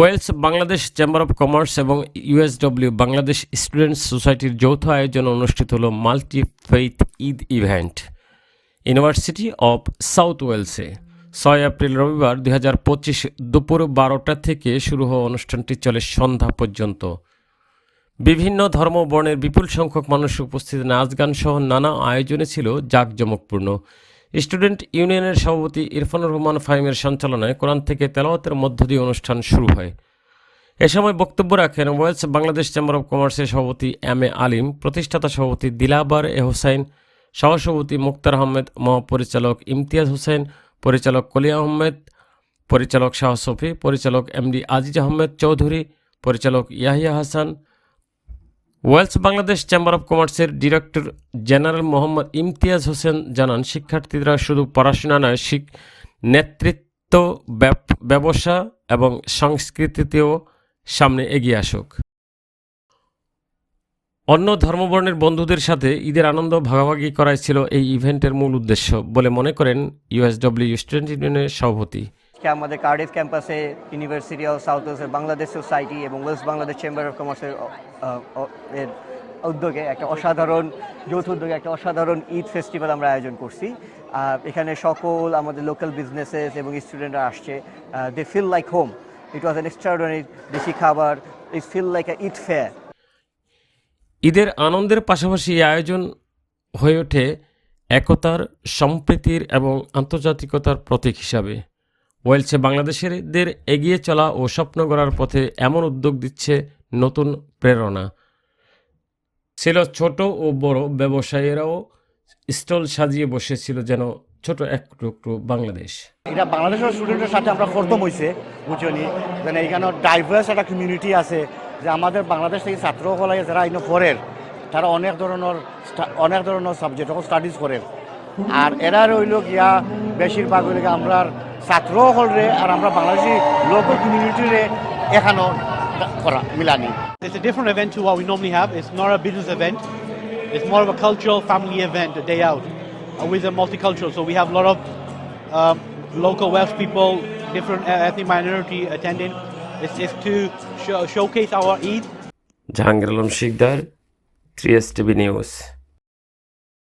Wales, Bangladesh chamber of commerce এবং USW Bangladesh students সোসাইটির যৌথ আয়োজনে অনুষ্ঠিত হল multi faith Eid event. University of south ওয়েলসে ছয় এপ্রিল রবিবার দুই হাজার পঁচিশ দুপুর বারোটা থেকে শুরু হওয়া অনুষ্ঠানটি চলে সন্ধ্যা পর্যন্ত। বিভিন্ন ধর্ম বর্ণের বিপুল সংখ্যক মানুষ উপস্থিত। নাচ, গান সহ নানা আয়োজনে ছিল জাঁকজমকপূর্ণ। স্টুডেন্ট ইউনিয়নের সভাপতি ইরফানুর রহমান ফাহিমের সঞ্চালনায় কোরআন থেকে তেলাওয়াতের মধ্য দিয়ে অনুষ্ঠান শুরু হয়। এ সময় বক্তব্য রাখেন ওয়েলস বাংলাদেশ চেম্বার অব কমার্সের সভাপতি এম এ আলিম, প্রতিষ্ঠাতা সভাপতি দিলাবার এ হোসাইন, সহসভাপতি মুক্তার আহমেদ, মহাপরিচালক ইমতিয়াজ হোসেন, পরিচালক কলিয়া আহমেদ, পরিচালক শাহ সফি, পরিচালক এমডি আজিজ আহমেদ চৌধুরী, পরিচালক Yahya Hasan Wales Bangladesh chamber of কমার্সের ডিরেক্টর জেনারেল মোহাম্মদ ইমতিয়াজ হোসেন জানান, শিক্ষার্থীরা শুধু পড়াশোনা নয়, শিক, নেতৃত্ব, ব্যব- ব্যবসা এবং সংস্কৃতিতেও সামনে এগিয়ে আসুক। অন্য ধর্মবর্ণের বন্ধুদের সাথে ঈদের আনন্দ ভাগাভাগি করাই ছিল এই ইভেন্টের মূল উদ্দেশ্য বলে মনে করেন ইউএসডব্লিউ স্টুডেন্ট ইউনিয়নের সভাপতি। আজকে আমাদের কার্ডিফ ক্যাম্পাসে ইউনিভার্সিটি অফ সাউথ ওয়েস্টের বাংলাদেশ সোসাইটি এবং ওয়েস্ট বাংলাদেশ চেম্বার অফ কমার্সের এর উদ্যোগে একটা অসাধারণ, যৌথ উদ্যোগে একটা অসাধারণ ঈদ ফেস্টিভ্যাল আমরা আয়োজন করছি। এখানে সকল আমাদের লোকাল বিজনেসেস এবং স্টুডেন্টরা আসছে। They feel like home it was an extraordinary desi খাবার। It feel like a Eid fair ঈদের আনন্দের পাশাপাশি এই আয়োজন হয়ে ওঠে একতার, সম্প্রীতির এবং আন্তর্জাতিকতার প্রতীক হিসাবে। ওয়েলসে বাংলাদেশেরদের এগিয়ে চলা ও স্বপ্ন গড়ার পথে এমন উদ্যোগ দিচ্ছে নতুন প্রেরণা। ছিল ছোট ও বড় ব্যবসায়ীরাও স্টল সাজিয়ে বসেছিল যেন ছোট এক টুকরো বাংলাদেশ। এটা বাংলাদেশের স্টুডেন্টের সাথে আমরা প্রথম হয়েছে বুঝলি যেন এখানে ডাইভার্স একটা কমিউনিটি আছে, যে আমাদের বাংলাদেশ থেকে ছাত্রসকলে যারা ইনো পড়ের তারা অনেক ধরনের অনেক ধরনের সাবজেক্ট স্টাডিজ করে আর এরা রইল গিয়া, বেশিরভাগ হইল আমরা ছাত্রসকলরে আর আমরা বাংলাদেশি লোকাল কমিউনিটিরে এখানেও করা মিলানি It's a different event to what we normally have. It's not a business event. It's more of a cultural family event, a day out, uh, with a multicultural. So we have a lot of um, local Welsh people, different uh, ethnic minority attending. It's, it's to show, showcase our Eid Jahangir Alam Sikder three S TV news